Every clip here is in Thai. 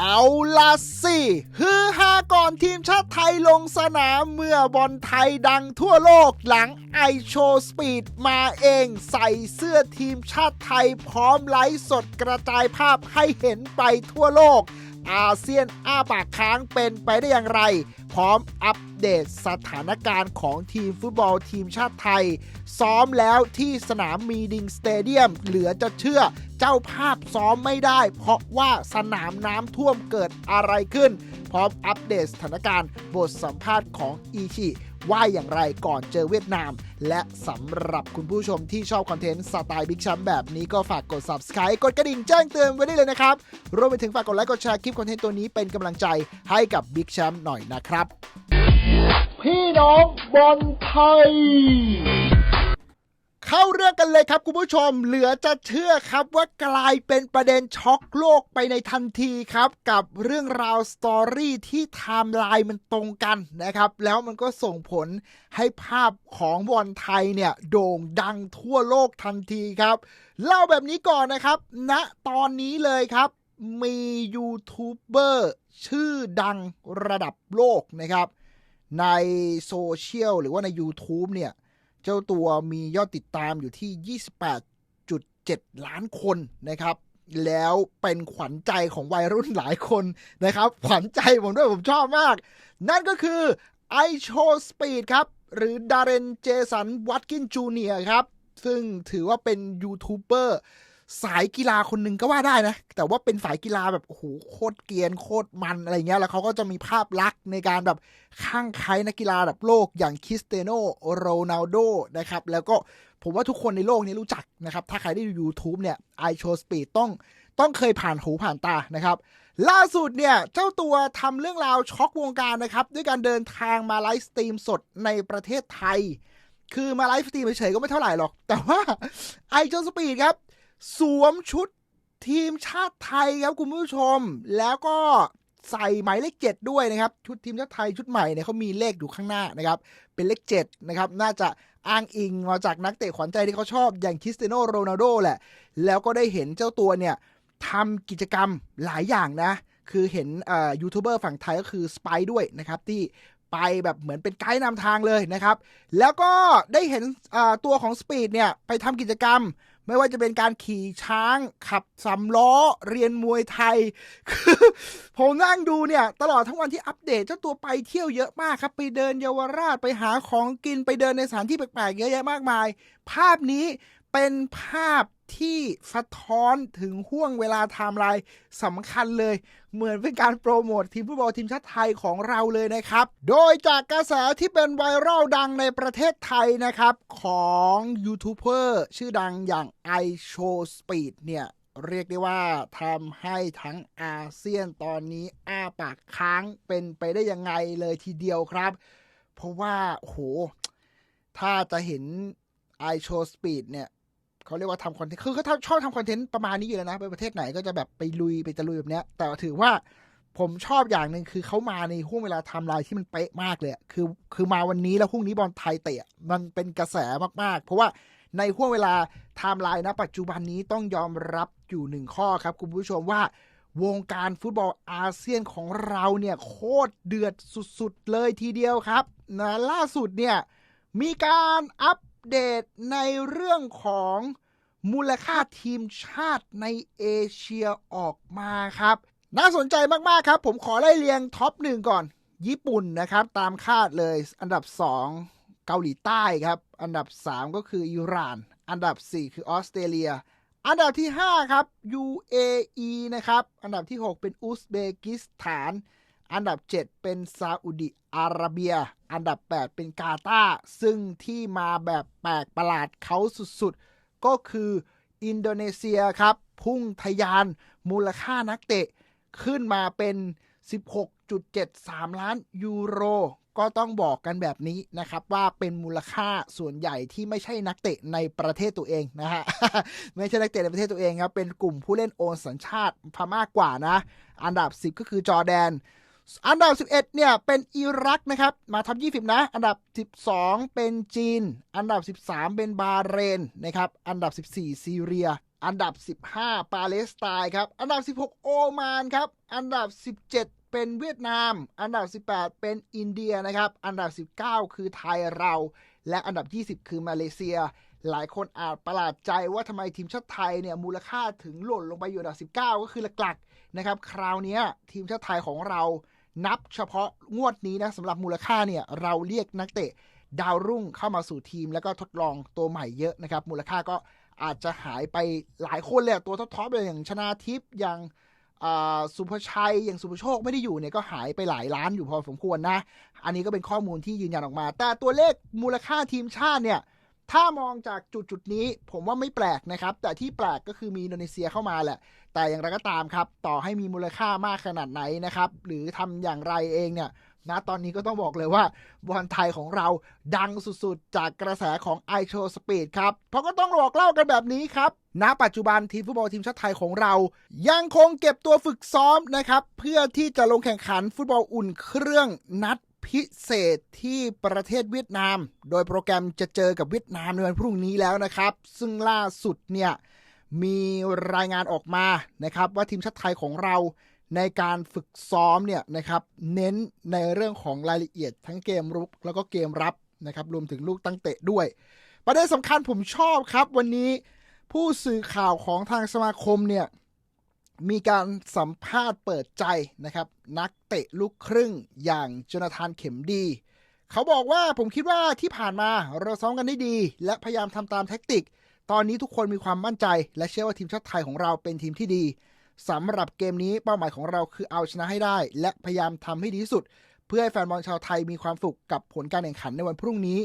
เอาละสิฮือฮาก่อนทีมชาติไทยลงสนามเมื่อบอลไทยดังทั่วโลกหลังไอโชสปีดมาเองใส่เสื้อทีมชาติไทยพร้อมไลฟ์สดกระจายภาพให้เห็นไปทั่วโลก อาเซียนอ้าปากค้างเป็นไปได้อย่างไร พร้อมอัปเดตสถานการณ์ของทีมฟุตบอลทีมชาติไทย ซ้อมแล้วที่สนามมีดิงสเตเดียมเหลือจะเชื่อเจ้าภาพซ้อมไม่ได้ เพราะว่าสนามน้ำท่วมเกิดอะไรขึ้น พร้อมอัปเดตสถานการณ์บทสัมภาษณ์ของอีชิ ว่าอย่างไรก่อนเจอเวียดนาม และสำหรับคุณผู้ชมที่ชอบคอนเทนต์สไตล์บิ๊กชัมแบบนี้ก็ฝากกด subscribe กดกระดิ่งแจ้งเตือนไว้ได้เลยนะครับ รวมไปถึงฝากกดไลค์กดแชร์คลิปคอนเทนต์ตัวนี้เป็นกำลังใจให้กับบิ๊กแชมป์หน่อยนะครับ พี่น้องบอลไทย เข้าเรื่องกันเลยครับคุณผู้ชม เหลือจะเชื่อครับว่ากลายเป็นประเด็นช็อกโลกไปในทันทีครับ กับเรื่องราวสตอรี่ที่ไทม์ไลน์มันตรงกันนะครับ แล้วมันก็ส่งผลให้ภาพของบอลไทยเนี่ย โด่งดังทั่วโลกทันทีครับ เล่าแบบนี้ก่อนนะครับณนะตอนนี้เลยครับ มียูทูบเบอร์ชื่อดังระดับโลกนะครับ ในโซเชียลหรือว่าใน YouTube เนี่ย เจ้าตัวมียอดติดตามอยู่ที่ 28.7 ล้านคนนะครับแล้วเป็นขวัญใจของวัยรุ่นหลายคนนะครับ ขวัญใจผมด้วยผมชอบมาก นั่นก็คือ i s h o Speed ครับ หรือดาร์เรนเจสันวัตกินจูเนียครับ ซึ่งถือว่าเป็นยูทูบเบอร์ สายกีฬาคนหนึ่งก็ว่าได้นะ แต่ว่าเป็นสายกีฬาแบบโอ้โหโคตรเกียนโคตรมันอะไรเงี้ย แล้วเขาก็จะมีภาพลักษณ์ในการแบบข้างใครนักกีฬาระดับโลกอย่างคริสเตียโนโรนัลโดนะครับ แล้วก็ผมว่าทุกคนในโลกนี้รู้จักนะครับ ถ้าใครได้ดู YouTube เนี่ย i s h o Speed ต้องต้องเคยผ่านหูผ่านตานะครับ ล่าสุดเนี่ย เจ้าตัวทำเรื่องราวช็อกวงการนะครับ ด้วยการเดินทางมาไลฟ์สตรีมสดในประเทศไทย คือมาไลฟ์สตรีมเฉยๆก็ไม่เท่าไหร่หรอก แต่ว่า i s h o Speed ครับ สวมชุดทีมชาติไทยครับคุณผู้ชม แล้วก็ใส่หมายเลขเจ็ดด้วยนะครับ ชุดทีมชาติไทยชุดใหม่เนี่ยเขามีเลขอยู่ข้างหน้านะครับ เป็นเลขเจ็ดนะครับ น่าจะอ้างอิงมาจากนักเตะขวัญใจที่เขาชอบอย่างคริสเตียโนโรนัลโดแหละ แล้วก็ได้เห็นเจ้าตัวเนี่ยทำกิจกรรมหลายอย่างนะ คือเห็นยูทูบเบอร์ฝั่งไทยก็คือสไปด้วยนะครับ ที่ไปแบบเหมือนเป็นไกด์นำทางเลยนะครับ แล้วก็ได้เห็นตัวของสปีดเนี่ยไปทำกิจกรรม ไม่ว่าจะเป็นการขี่ช้างขับสำล้อ เรียนมวยไทย คือผมนั่งดูเนี่ย ตลอดทั้งวันที่อัปเดตเจ้าตัวไปเที่ยวเยอะมากครับ ไปเดินเยาวราชไปหาของกินไปเดินในสถานที่แปลกๆเยอะแยะมากมาย ภาพนี้เป็นภาพ ที่สะท้อนถึงห่วงเวลาไทม์ไลน์สำคัญเลย เหมือนเป็นการโปรโมททีมฟุตบอลทีมชาติไทยของเราเลยนะครับ โดยจากกระแสที่เป็นไวรัลดังในประเทศไทยนะครับ ของยูทูบเบอร์ชื่อดังอย่าง i s h o Speed เนี่ยเรียกได้ว่าทำให้ทั้งอาเซียนตอนนี้อ้าปากค้างเป็นไปได้ยังไงเลยทีเดียวครับ เพราะว่าโห ถ้าจะเห็น i s h o Speed เนี่ย เขาเรียกว่าทำคอนเทนต์ คือเขาชอบทำคอนเทนต์ประมาณนี้อยู่แล้วนะ ไปประเทศไหนก็จะแบบไปลุยไปตะลุยแบบเนี้ย แต่ถือว่าผมชอบอย่างหนึ่งคือเขามาในห่วงเวลาทม์ไลน์ที่มันเป๊ะมากเลย คือ คือมาวันนี้แล้วพรุ่งนี้บอลไทยเตะ มันเป็นกระแสมากๆ เพราะว่าในห่วงเวลาไทม์ไลน์นะปัจจุบันนี้ต้องยอมรับอยู่หนึ่งข้อครับ คุณผู้ชมว่าวงการฟุตบอลอาเซียนของเราเนี่ยโคตรเดือดสุดๆเลยทีเดียวครับนะล่าสุดเนี่ยมีการอัป เดตในเรื่องของมูลค่าทีมชาติในเอเชียออกมาครับ น่าสนใจมาก ๆ ครับ ผมขอไล่เรียงท็อปหนึ่งก่อน ญี่ปุ่นนะครับ ตามคาดเลย อันดับ 2 เกาหลีใต้ครับ อันดับ 3 ก็คืออิหร่าน อันดับ 4 คือออสเตรเลีย อันดับที่ 5 ครับ UAE นะครับ อันดับที่ 6 เป็นอุซเบกิสถาน อันดับ 7 เป็นซาอุดิอาระเบีย อันดับ 8 เป็นกาตาร์ซึ่งที่มาแบบแปลกประหลาดเขาสุดๆ ก็คืออินโดนีเซียครับ พุ่งทะยานมูลค่านักเตะ ขึ้นมาเป็น 16.73 ล้านยูโร ก็ต้องบอกกันแบบนี้นะครับ ว่าเป็นมูลค่าส่วนใหญ่ที่ไม่ใช่นักเตะในประเทศตัวเองนะฮะไม่ใช่นักเตะในประเทศตัวเองครับเป็นกลุ่มผู้เล่นโอนสัญชาติพม่ากกว่านะ อันดับ 10 ก็คือจอร์แดน อันดับ 11 เนี่ย เป็นอิรักนะครับ มาทับ20 นะ อันดับ 12 เป็นจีน อันดับ 13 เป็นบาเรนนะครับ อันดับ 14 ซีเรีย อันดับ 15 ปาเลสไตน์ครับ อันดับ 16 โอมานครับ อันดับ 17 เป็นเวียดนาม อันดับ 18 เป็นอินเดียนะครับ อันดับ 19 คือไทยเรา และอันดับ 20 คือมาเลเซีย หลายคนอาจประหลาดใจว่าทำไมทีมชาติไทยเนี่ยมูลค่าถึงหล่นลงไปอยู่อันดับ 19 ก็คือหลักๆนะครับ คราวนี้ทีมชาติไทยของเรา นับเฉพาะงวดนี้นะสำหรับมูลค่าเนี่ยเราเรียกนักเตะดาวรุ่งเข้ามาสู่ทีม แล้วก็ทดลองตัวใหม่เยอะนะครับ มูลค่าก็อาจจะหายไปหลายคนเลยตัวท็อปๆเลยอย่างชนาทิพย์อย่างสุภชัยอย่างสุภโชคไม่ได้อยู่เนี่ยก็หายไปหลายล้านอยู่พอสมควรนะ อันนี้ก็เป็นข้อมูลที่ยืนยันออกมา แต่ตัวเลขมูลค่าทีมชาติเนี่ย ถ้ามองจากจุดจุดนี้ ผมว่าไม่แปลกนะครับ แต่ที่แปลกก็คือมีอินโดนีเซียเข้ามาแหละ แต่อย่างไรก็ตามครับ ต่อให้มีมูลค่ามากขนาดไหนนะครับ หรือทำอย่างไรเองเนี่ยนะตอนนี้ก็ต้องบอกเลยว่าบอลไทยของเราดังสุดๆ จากกระแสของ i อโช Speed ครับ เพราะก็ต้องบอกเล่ากันแบบนี้ครับณปัจจุบันทีมฟุตบอลทีมชาติไทยของเรา ยังคงเก็บตัวฝึกซ้อมนะครับ เพื่อที่จะลงแข่งขันฟุตบอลอุ่นเครื่องนัด พิเศษที่ประเทศเวียดนาม โดยโปรแกรมจะเจอกับเวียดนามในวันพรุ่งนี้แล้วนะครับ ซึ่งล่าสุดเนี่ยมีรายงานออกมานะครับว่าทีมชาติไทยของเราในการฝึกซ้อมเนี่ยนะครับเน้นในเรื่องของรายละเอียดทั้งเกมรุกแล้วก็เกมรับนะครับรวมถึงลูกตั้งเตะด้วย ประเด็นสำคัญผมชอบครับ วันนี้ผู้สื่อข่าวของทางสมาคมเนี่ย มีการสัมภาษณ์เปิดใจนะครับ นักเตะลูกครึ่งอย่างจนาธานเข็มดี เขาบอกว่าผมคิดว่าที่ผ่านมาเราซ้อมกันได้ดี และพยายามทำตามแท็กติก ตอนนี้ทุกคนมีความมั่นใจ และเชื่อว่าทีมชาติไทยของเราเป็นทีมที่ดีสำหรับเกมนี้เป้าหมายของเราคือเอาชนะให้ได้ และพยายามทำให้ดีที่สุด เพื่อให้แฟนบอลชาวไทยมีความสุขกับผลการแข่งขันในวันพรุ่งนี้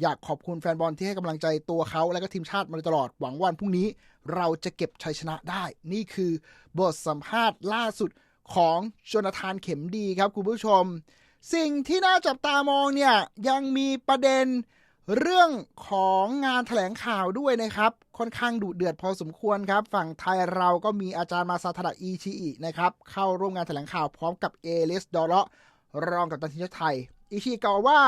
อยากขอบคุณแฟนบอลที่ให้กำลังใจตัวเขาและก็ทีมชาติมาตลอดหวังวันพรุ่งนี้เราจะเก็บชัยชนะได้ นี่คือบทสัมภาษณ์ล่าสุดของโจนาธานเข็มดีครับคุณผู้ชม สิ่งที่น่าจับตามองเนี่ยยังมีประเด็นเรื่องของงานแถลงข่าวด้วยนะครับ ค่อนข้างดุเดือดพอสมควรครับ ฝั่งไทยเราก็มีอาจารย์มาซาทาดะอีชิอินะครับ เข้าร่วมงานแถลงข่าวพร้อมกับเอเลสดอเลาะรองกับตันทีมชาติไทย อิชิกล่าวว่า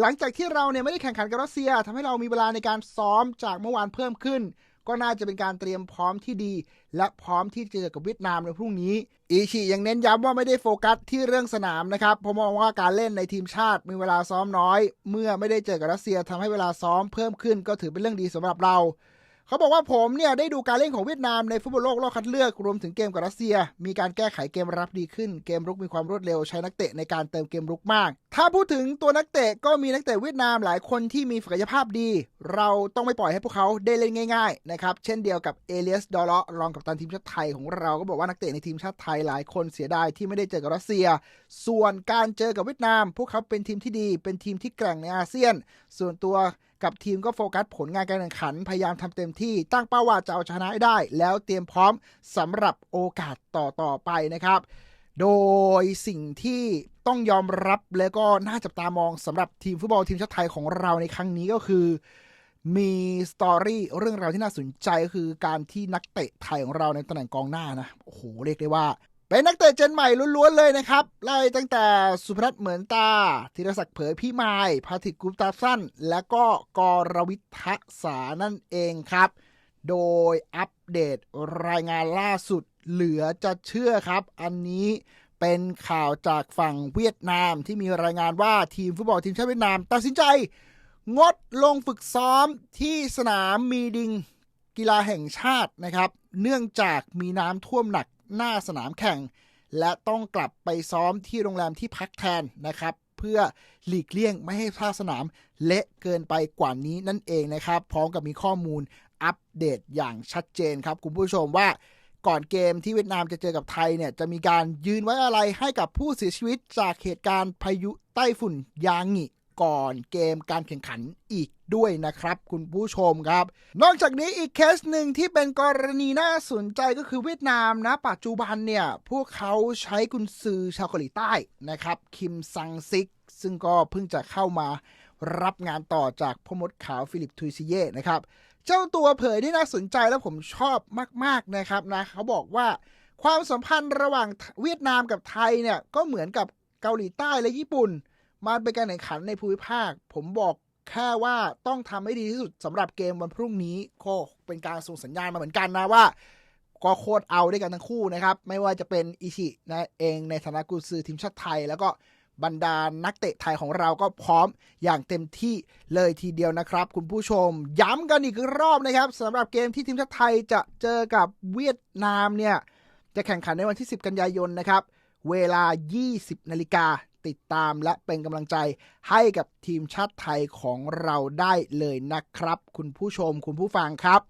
หลังจากที่เราเนี่ยไม่ได้แข่งขันกับรัสเซียทำให้เรามีเวลาในการซ้อมจากเมื่อวานเพิ่มขึ้น ก็น่าจะเป็นการเตรียมพร้อมที่ดี และพร้อมที่จะเจอกับเวียดนามในพรุ่งนี้อีชิยังเน้นย้ำว่าไม่ได้โฟกัสที่เรื่องสนามนะครับเพราะมองว่าการเล่นในทีมชาติมีเวลาซ้อมน้อย เมื่อไม่ได้เจอกับรัสเซียทำให้เวลาซ้อมเพิ่มขึ้น ก็ถือเป็นเรื่องดีสำหรับเรา เขาบอกว่าผมเนี่ยได้ดูการเล่นของเวียดนามในฟุตบอลโลกรอบคัดเลือกรวมถึงเกมกับรัสเซีย มีการแก้ไขเกมรับดีขึ้น เกมรุกมีความรวดเร็วใช้นักเตะในการเติมเกมรุกมาก ถ้าพูดถึงตัวนักเตะก็มีนักเตะเวียดนามหลายคนที่มีศักยภาพดี เราต้องไม่ปล่อยให้พวกเขาได้เล่นง่ายๆนะครับเช่นเดียวกับเอเลียสดอลเลาะรองกับตันทีมชาติไทยของเราก็บอกว่านักเตะในทีมชาติไทยหลายคนเสียดายที่ไม่ได้เจอกับรัสเซีย ส่วนการเจอกับเวียดนาม พวกเขาเป็นทีมที่ดี เป็นทีมที่แกร่งในอาเซียน ส่วนตัว กับทีมก็โฟกัสผลงานการแข่งขัน พยายามทำเต็มที่ตั้งเป้าว่าจะเอาชนะได้ แล้วเตรียมพร้อมสำหรับโอกาสต่อต่อไปนะครับ โดยสิ่งที่ต้องยอมรับและก็น่าจับตามองสำหรับทีมฟุตบอลทีมชาติไทยของเราในครั้งนี้ก็คือมีสตอรี่เรื่องราวที่น่าสนใจก็คือการที่นักเตะไทยของเราในตำแหน่งกองหน้านะ โอ้โห เรียกได้ว่า เป็นนักเตะเจนใหม่ล้วนๆเลยนะครับไล่ตั้งแต่สุพนัทเหมือนตาธีรศักดิ์เผยพี่ไมายพาทิกุปตาสั้น และก็กรวิทยสานั่นเองครับ โดยอัปเดตรายงานล่าสุดเหลือจะเชื่อครับ อันนี้เป็นข่าวจากฝั่งเวียดนามที่มีรายงานว่าทีมฟุตบอลทีมชาติเวียดนาม ตัดสินใจ งดลงฝึกซ้อมที่สนามมีดิงกีฬาแห่งชาตินะครับ เนื่องจากมีน้ำท่วมหนัก หน้าสนามแข่ง และต้องกลับไปซ้อมที่โรงแรมที่พักแทนนะครับเพื่อหลีกเลี่ยงไม่ให้ท่าสนามเละเกินไปกว่านี้นั่นเองนะครับ พร้อมกับมีข้อมูลอัปเดตอย่างชัดเจนครับ คุณผู้ชมว่าก่อนเกมที่เวียดนามจะเจอกับไทยเนี่ย จะมีการยืนไว้อะไรให้กับผู้เสียชีวิตจากเหตุการณ์พายุไต้ฝุ่นยางิ ก่อนเกมการแข่งขันอีกด้วยนะครับ คุณผู้ชมครับ นอกจากนี้อีกเคสหนึ่งที่เป็นกรณีน่าสนใจก็คือเวียดนามนะปัจจุบันเนี่ยพวกเขาใช้กุนซือชาวเกาหลีใต้นะครับ คิมซังซิก ซึ่งก็เพิ่งจะเข้ามารับงานต่อจากพ่อมดขาวฟิลิปทุยซิเย่นะครับ เจ้าตัวเผยที่น่าสนใจแล้วผมชอบมาก ๆนะครับนะเขาบอกว่าความสัมพันธ์ระหว่างเวียดนามกับไทยเนี่ยก็เหมือนกับเกาหลีใต้และญี่ปุ่น มันเป็นการแข่งขันในภูมิภาค ผมบอกแค่ว่าต้องทำให้ดีที่สุดสำหรับเกมวันพรุ่งนี้ก็เป็นการส่งสัญญาณมาเหมือนกันนะว่าก็โคตรเอาด้วยกันทั้งคู่นะครับ ไม่ว่าจะเป็นอิชินะเองในฐานะกุนซือทีมชาติไทย แล้วก็บรรดานักเตะไทยของเราก็พร้อมอย่างเต็มที่เลยทีเดียวนะครับ คุณผู้ชมย้ำกันอีกรอบนะครับสำหรับเกมที่ทีมชาติไทยจะเจอกับเวียดนามเนี่ยจะแข่งขันในวันที่ 10 กันยายนนะครับ เวลา 20 นาฬิกา ติดตามและเป็นกำลังใจให้กับทีมชาติไทยของเราได้เลยนะครับ คุณผู้ชมคุณผู้ฟังครับ